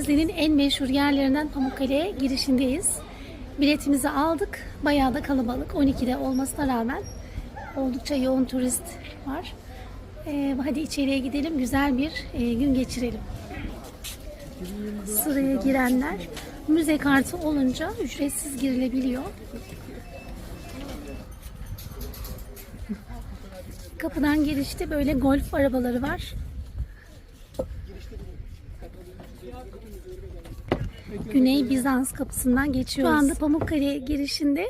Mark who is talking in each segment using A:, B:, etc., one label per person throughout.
A: Denizli'nin en meşhur yerlerinden Pamukkale'ye girişindeyiz. Biletimizi aldık. Bayağı da kalabalık. 12'de olmasına rağmen oldukça yoğun turist var. Ee, hadi içeriye gidelim. Güzel bir e, gün geçirelim. Sıraya girenler müze kartı olunca ücretsiz girilebiliyor. Kapıdan girişte böyle golf arabaları var. Güney Bizans kapısından geçiyoruz. Şu anda Pamukkale girişinde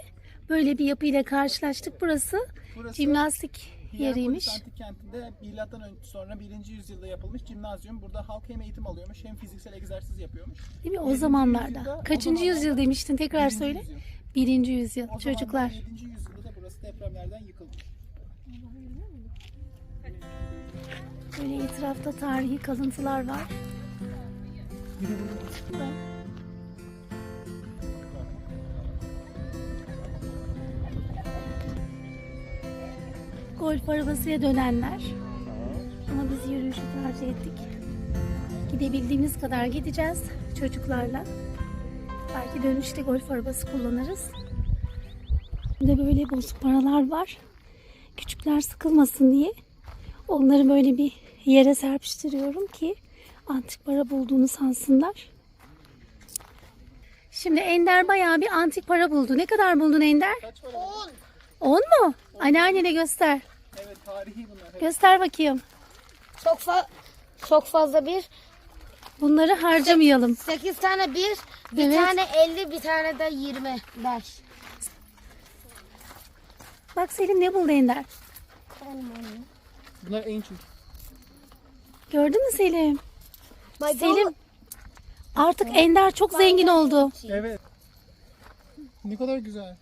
A: böyle bir yapıyla karşılaştık. Burası,
B: Burası
A: jimnastik yeriymiş.
B: Antik Kenti'nde milattan önce sonra 1. yüzyılda yapılmış cimnazyum. Burada halk hem eğitim alıyormuş hem fiziksel egzersiz yapıyormuş.
A: Değil mi? O zamanlarda.
B: yüzyılda- o
A: Kaçıncı
B: zamanlarda-
A: yüzyıl demiştin? Tekrar
B: Birinci
A: söyle.
B: yüzyıl.
A: Birinci yüzyıl.
B: O
A: Çocuklar.
B: 7. yüzyılda da burası depremlerden yıkılmış.
A: Böyle etrafta tarihi kalıntılar var. Golf arabasıya dönenler. Ama biz yürüyüşü tercih ettik. Gidebildiğimiz kadar gideceğiz çocuklarla. Belki dönüşte golf arabası kullanırız. Bir de böyle bozuk paralar var. Küçükler sıkılmasın diye. Onları böyle bir yere serpiştiriyorum ki antik para bulduğunu sansınlar. Şimdi Ender bayağı bir antik para buldu. Ne kadar buldun Ender?
B: Kaç para?
A: 10 mu? Anneannene göster.
B: Evet tarihi bunlar.
A: Göster bakayım.
C: Çok fa çok fazla bir.
A: Bunları harcamayalım.
C: 8 tane bir, bir
A: Evet.
C: tane 50, bir tane de 25.
A: Bak Selim ne buldu Ender?
B: Bunlar ancient.
A: Gördün mü Selim? Selim artık Ender çok zengin oldu.
B: Evet. Ne kadar güzel.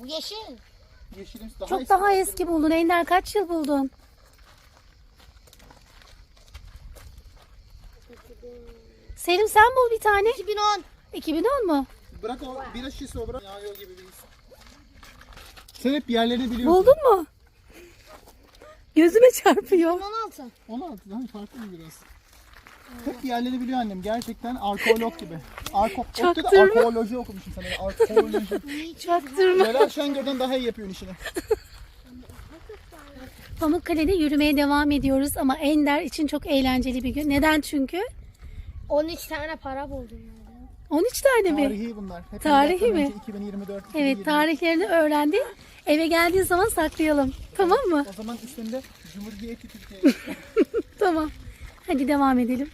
C: Bu yeşil.
B: Yeşilim daha
A: Çok
B: eski.
A: daha eski buldun. Ender kaç yıl buldun? Selim sen bul bir tane.
C: 2010.
A: 2010 mu?
B: Bırak o bira şişesi o bırak. Yağıyor gibi bir his. Sen hep yerlerini biliyorsun.
A: Buldun mu? Gözüme çarpıyor.
C: 16.
B: 16 daha farklı bir biraz. Hep yerleri biliyor annem. Gerçekten arkeolog gibi. Arko Okta da
A: Çaktırma.
B: arkeoloji okumuşsun sen. öyle, Arkeoloji.
A: Çaktırma.
B: Celal Şengör'den daha iyi yapıyorsun işini.
A: Pamukkale'de yürümeye devam ediyoruz ama Ender için çok eğlenceli bir gün. Neden çünkü?
C: 13 tane para buldum.
A: 13 tane mi?
B: Tarihi bunlar. Hep
A: Tarihi mi?
B: önce 2024,
A: Evet
B: 2020.
A: tarihlerini öğrendi. Eve geldiği zaman saklayalım. Tamam mı?
B: O zaman üstünde Cumhuriyeti Türkiye.
A: Tamam. Hadi devam edelim.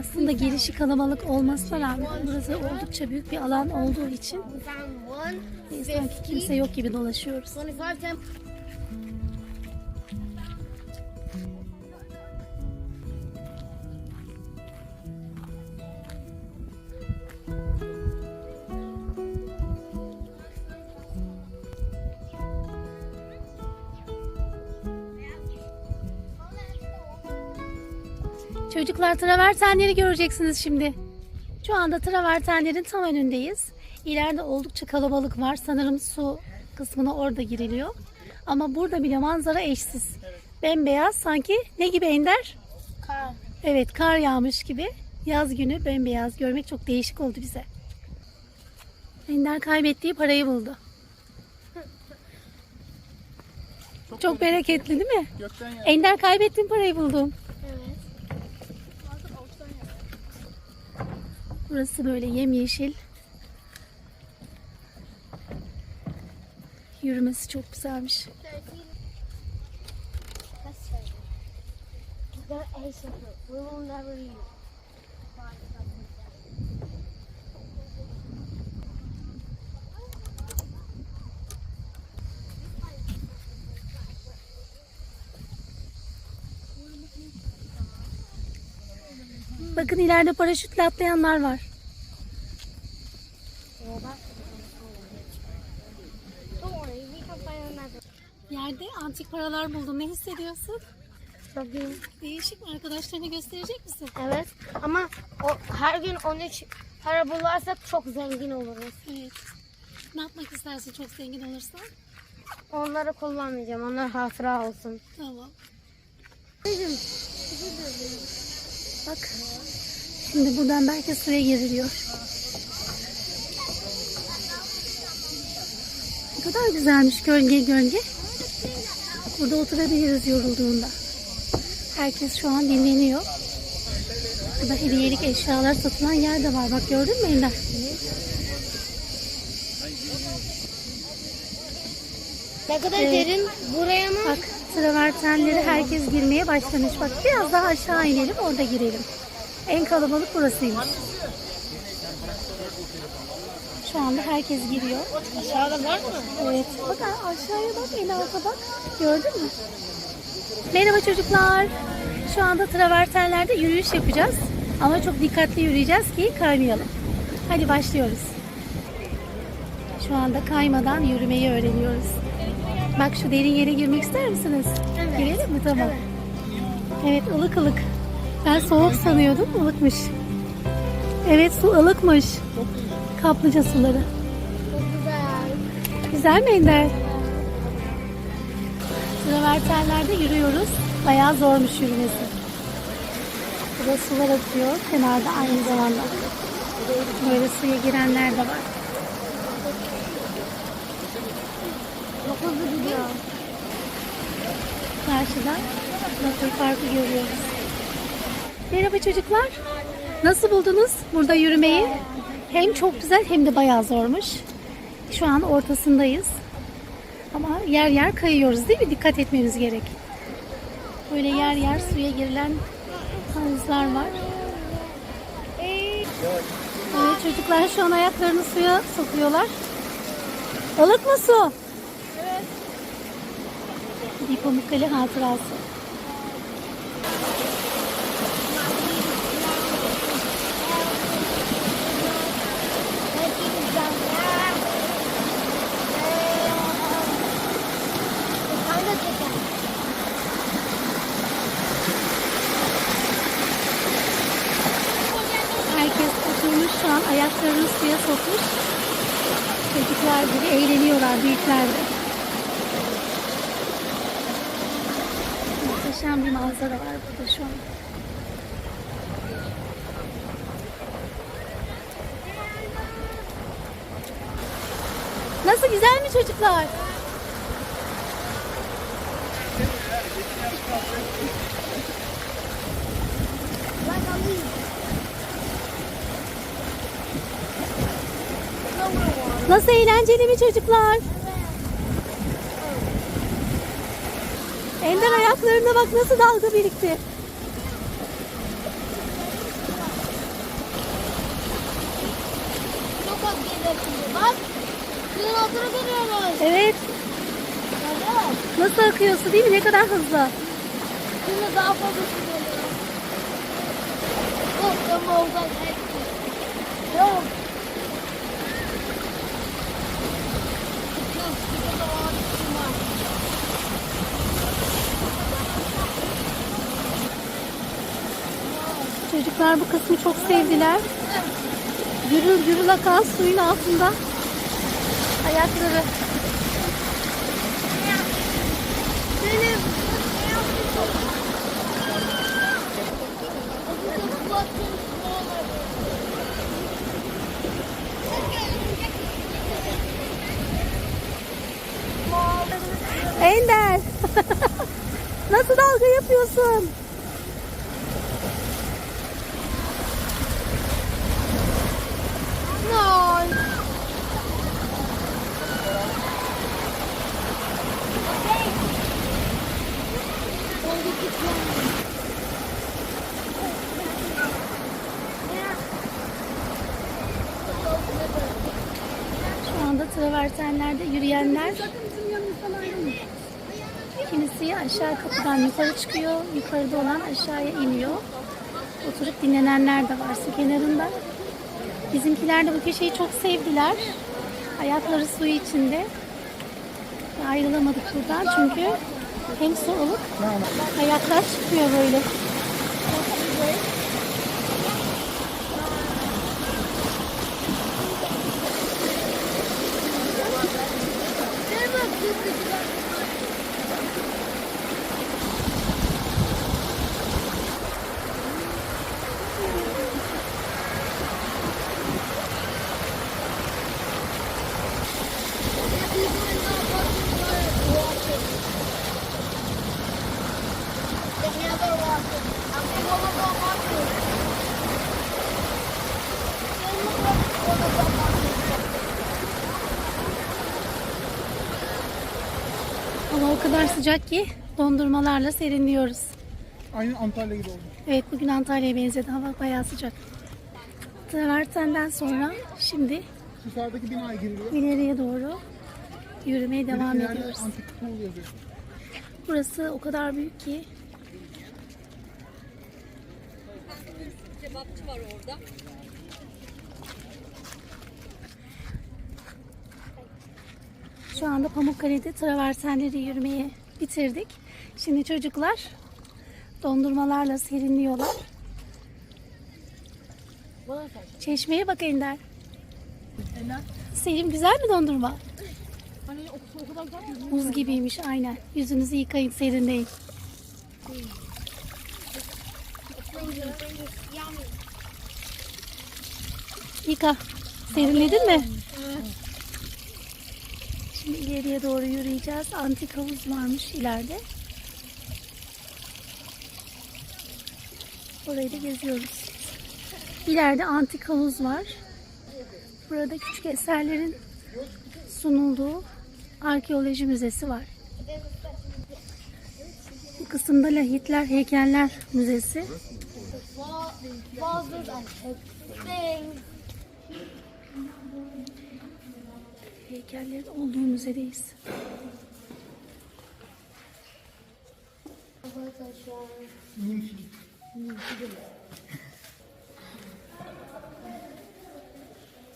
A: Aslında girişi kalabalık olmasına rağmen burası oldukça büyük bir alan olduğu için sanki kimse yok gibi dolaşıyoruz. Çocuklar travertenleri göreceksiniz şimdi. Şu anda travertenlerin tam önündeyiz. İleride oldukça kalabalık var. Sanırım su kısmına orada giriliyor. Ama burada bile manzara eşsiz. Bembeyaz sanki ne gibi Ender?
C: Kar.
A: Evet kar yağmış gibi. Yaz günü bembeyaz görmek çok değişik oldu bize. Ender kaybettiği parayı buldu. Çok bereketli değil mi? Ender kaybettiğin parayı buldum.
C: Evet.
A: Burası böyle yemyeşil. Yürümesi çok güzelmiş.
C: We will never eat
A: Bakın ileride paraşütle atlayanlar var. Yerde antik paralar buldun. Ne hissediyorsun?
C: Çok iyi.
A: Değişik mi? Arkadaşlarına gösterecek misin?
C: Evet ama o, her gün 13 para bularsak çok zengin oluruz.
A: Evet. Ne yapmak istersin çok zengin olursan?
C: Onları kullanmayacağım. Onlar hatıra olsun.
A: Tamam. Bak. Şimdi buradan belki suya giriliyor. Ne kadar güzelmiş gölge gölge. Burada oturabiliriz yorulduğunda. Herkes şu an dinleniyor. Burada hediyelik eşyalar satılan yer de var. Bak gördün mü Ender?
C: Ne kadar
A: Evet.
C: derin buraya mı?
A: Bak travertenleri herkes girmeye başlamış. Bak biraz daha aşağı inelim orada girelim. En kalabalık burasıymış. Şu anda herkes giriyor.
C: Aşağıda var mı?
A: Evet. Bak aşağıya bak, en alta bak. Gördün mü? Merhaba çocuklar. Şu anda travertenlerde yürüyüş yapacağız. Ama çok dikkatli yürüyeceğiz ki kaymayalım. Hadi başlıyoruz. Şu anda kaymadan yürümeyi öğreniyoruz. Bak şu derin yere girmek ister misiniz?
C: Evet.
A: Girelim mi? Tamam. Evet ılık ılık. Ben soğuk sanıyordum. ılıkmış. Evet su ılıkmış. Kaplıca suları.
C: Güzel.
A: Mi Ender? Travertenlerde yürüyoruz. Bayağı zormuş yürümesi. Burada sular akıyor. Kenarda aynı zamanda. Böyle suya girenler de var.
C: Çok hızlı gidiyor.
A: Karşıda Water Park'ı görüyoruz. Merhaba çocuklar. Nasıl buldunuz burada yürümeyi? Hem çok güzel hem de bayağı zormuş. Şu an ortasındayız. Ama yer yer kayıyoruz değil mi? Dikkat etmemiz gerek. Böyle yer yer suya girilen havuzlar var. Evet çocuklar şu an ayaklarını suya sokuyorlar. Ilık mı su? Bir Pamukkale hatırası. Herkes oturmuş şu an ayaklarını suya sokmuş. Çocuklar gibi eğleniyorlar büyükler de. Muhteşem bir manzara var burada şu an. Nasıl güzel mi çocuklar? Nasıl eğlenceli mi çocuklar? Ender ayaklarına bak nasıl dalga birikti.
C: Çok az geliyor. Bak. Suyun altına geliyoruz.
A: Evet. Nasıl akıyor su değil mi? Ne kadar hızlı.
C: Şimdi daha fazla su geliyor. Yok ama oradan Yok. Yok, şurada var, şurada var.
A: Çocuklar bu kısmı çok sevdiler. Gürül gürül akan suyun altında. Ayakları. Ender. Nasıl dalga yapıyorsun?
C: No.
A: Şu anda travertenlerde yürüyenler kimisi aşağı kapıdan yukarı çıkıyor, yukarıda olan aşağıya iniyor. Oturup dinlenenler de var su kenarında. Bizimkiler de bu köşeyi çok sevdiler. Ayakları su içinde. Ayrılamadık buradan çünkü hem soğuk ayaklar çıkıyor böyle. Kadar sıcak ki dondurmalarla serinliyoruz.
B: Aynı Antalya gibi oldu.
A: Evet bugün Antalya'ya benzedi. Hava bayağı sıcak. Traverten'den sonra şimdi
B: Yukarıdaki binaya giriliyor.
A: ileriye doğru yürümeye devam
B: Bir yerde
A: ediyoruz.
B: Antik pool yazıyor.
A: Burası o kadar büyük ki
D: Kebapçı var orada.
A: Şu anda Pamukkale'de travertenleri yürümeye bitirdik. Şimdi çocuklar dondurmalarla serinliyorlar. Çeşmeye bak Ender. Selim güzel mi dondurma? Buz gibiymiş aynen. Yüzünüzü yıkayın serinleyin. Yıka. Serinledin mi? Şimdi ileriye doğru yürüyeceğiz. Antik havuz varmış ileride. Orayı da geziyoruz. İleride antik havuz var. Burada küçük eserlerin sunulduğu arkeoloji müzesi var. Bu kısımda lahitler, heykeller müzesi. Heykellerin olduğu müzedeyiz.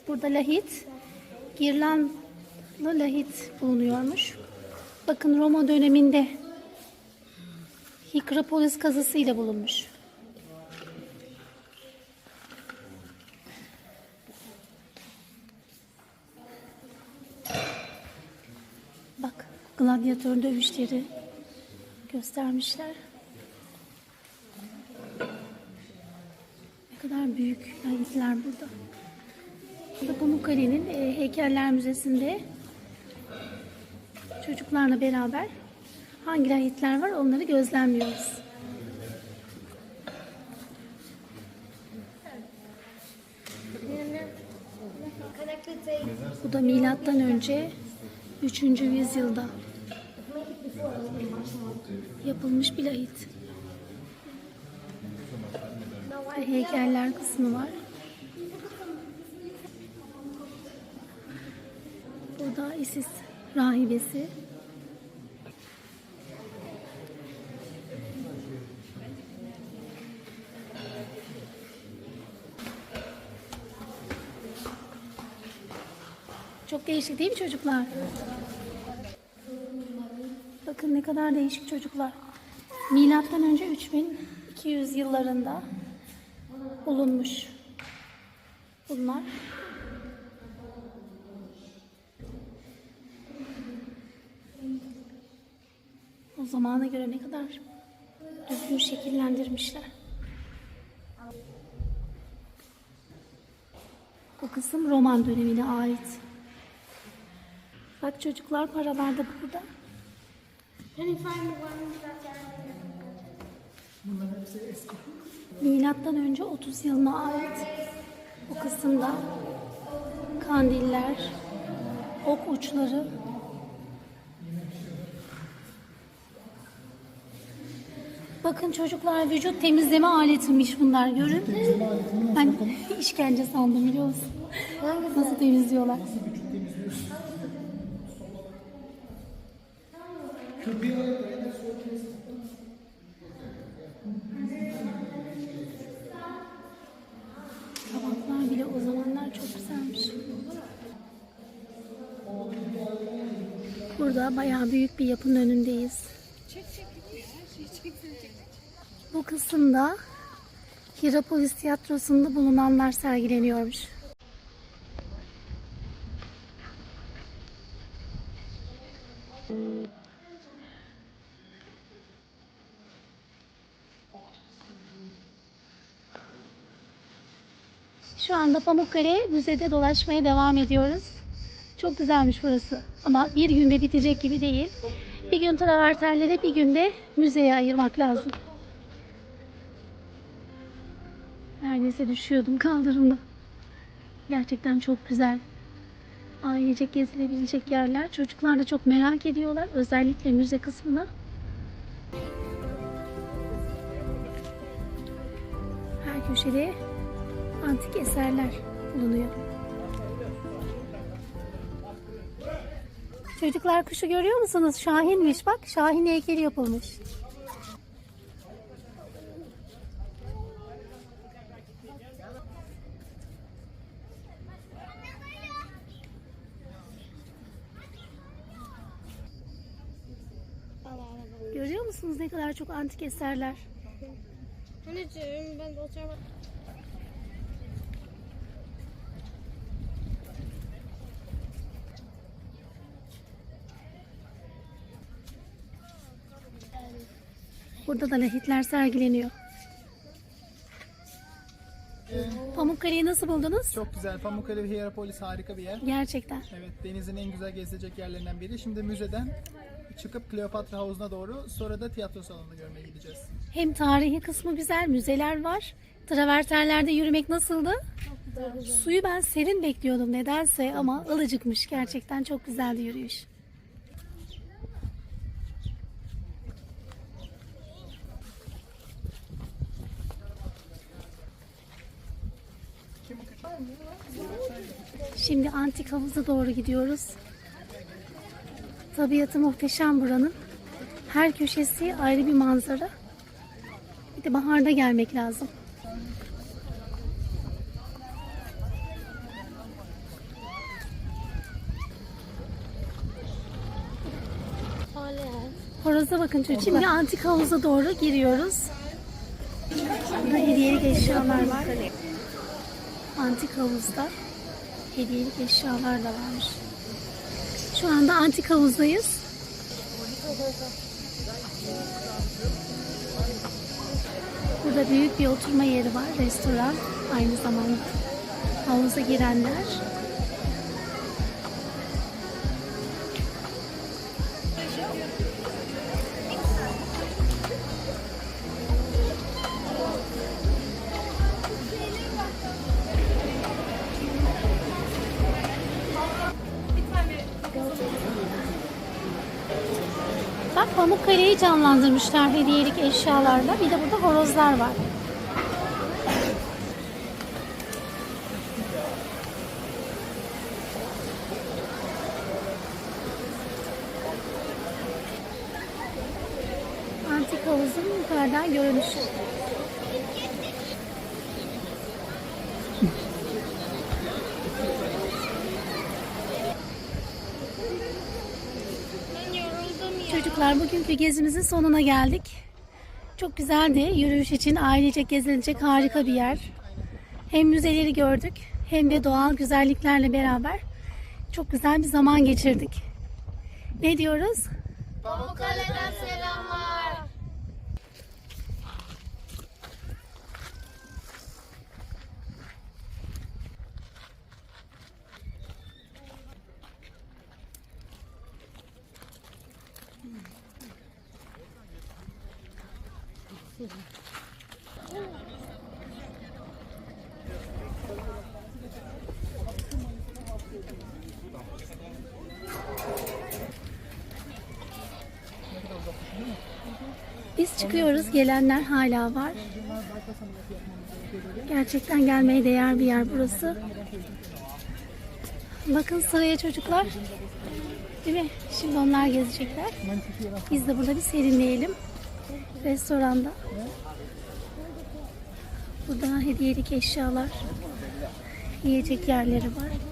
A: Burada lahit, girlandlı lahit bulunuyormuş. Bakın Roma döneminde Hikrapolis kazısıyla bulunmuş. Bak gladyatör dövüşleri göstermişler. Ne kadar büyük lahitler burada. Burada Pamukkale'nin e, Heykeller Müzesi'nde çocuklarla beraber hangi lahitler var onları gözlemliyoruz. Bu da milattan önce 3. yüzyılda yapılmış bir lahit. Heykeller kısmı var. Burada Isis rahibesi. Çok değişik değil mi çocuklar? Bakın ne kadar değişik çocuklar. Milattan önce 3200 yıllarında bulunmuş. Bunlar. O zamana göre ne kadar düzgün şekillendirmişler. Bu kısım Roman dönemine ait. Bak çocuklar paralar da burada.
C: Can you find the one that's
B: Bunların hepsi eski.
A: Milattan önce 30 yılına ait bu kısımda kandiller, ok uçları, Bakın çocuklar vücut temizleme aletiymiş bunlar görün. Ben
B: bakalım?
A: işkence sandım biliyor musun? Nasıl temizliyorlar?
B: Soğuk temizlik.
A: Tabaklar bile o zamanlar çok güzelmiş. Burada bayağı büyük bir yapının önündeyiz. Bu kısımda Hierapolis Tiyatrosu'nda bulunanlar sergileniyormuş. Şu anda Pamukkale Müzede dolaşmaya devam ediyoruz. Çok güzelmiş burası. Ama bir günde bitecek gibi değil. Bir gün travertenlere bir günde müzeye ayırmak lazım. Neredeyse düşüyordum kaldırımda. Gerçekten çok güzel. Ailecek gezilebilecek yerler. Çocuklar da çok merak ediyorlar. Özellikle müze kısmını. Her köşede antik eserler bulunuyor. Çocuklar kuşu görüyor musunuz? Şahinmiş bak. Şahin heykeli yapılmış. Görüyor musunuz ne kadar çok antik eserler?
C: Anneciğim ben oturmak
A: Burada da lahitler sergileniyor. Pamukkale'yi nasıl buldunuz?
B: Çok güzel. Pamukkale ve Hierapolis harika bir yer.
A: Gerçekten.
B: Evet, denizin en güzel gezilecek yerlerinden biri. Şimdi müzeden çıkıp Kleopatra Havuzu'na doğru sonra da tiyatro salonunu görmeye gideceğiz.
A: Hem tarihi kısmı güzel, müzeler var. Travertenlerde yürümek nasıldı? Suyu ben serin bekliyordum nedense ama ılıcıkmış. Gerçekten çok güzeldi yürüyüş. Şimdi antik havuza doğru gidiyoruz. Tabiatı muhteşem buranın. Her köşesi ayrı bir manzara. Bir de baharda gelmek lazım. Horoza bakın çocuklar. Şimdi antik havuza doğru giriyoruz. Burada hediyelik eşyalar var. Antik havuzda hediyelik eşyalar da varmış. Şu anda antik havuzdayız. Burada büyük bir oturma yeri var, restoran aynı zamanda. Havuza girenler Bak Pamukkale'yi canlandırmışlar hediyelik eşyalarla. Bir de burada horozlar var. Antik havuzun yukarıdan görünüşü. Bugünkü gezimizin sonuna geldik. Çok güzeldi. Yürüyüş için ailecek gezilecek harika bir yer. Hem müzeleri gördük hem de doğal güzelliklerle beraber çok güzel bir zaman geçirdik. Ne diyoruz?
C: Pamukkale'den selamlar.
A: Biz çıkıyoruz. Gelenler hala var. Gerçekten gelmeye değer bir yer burası. Bakın sıraya çocuklar. Değil mi? Şimdi onlar gezecekler. Biz de burada bir serinleyelim. Restoranda. Burada hediyelik eşyalar, yiyecek yerleri var.